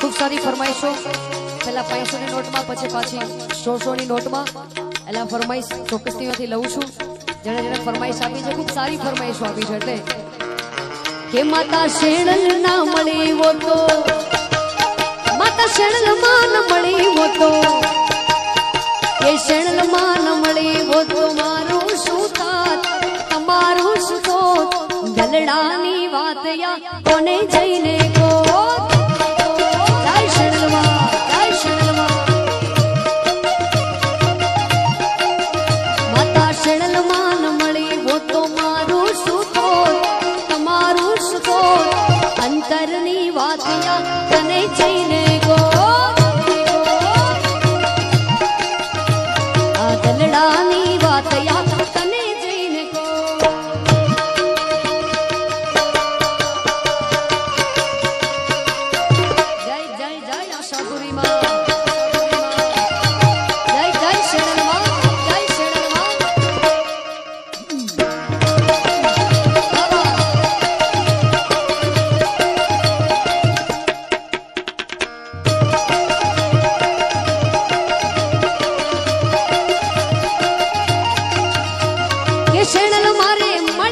ખૂબ સારી ફરમાઈશો. પહેલા પાંચસો ની નોટમાં, પછી પાછી સો સો ની નોટમાં. એટલે ફરમાઈશ ચોક્કસથી લઉં છું. જેણે જેણે ફરમાઈશ આપી છે, ખૂબ સારી ફરમાઈશો આપી છે, એટલે કે માતા શેણલ ના મળી વો તો માતા શેણલ માન ન મળી વો તો કે શેણલમાં ન મળી વો તો મારું શું થાત તમારું શું તો ગલડાની વાત યા કોને જઈને માં મળી હો તો મારું થોત તમારું થોત અંતરની વાત તને જઈને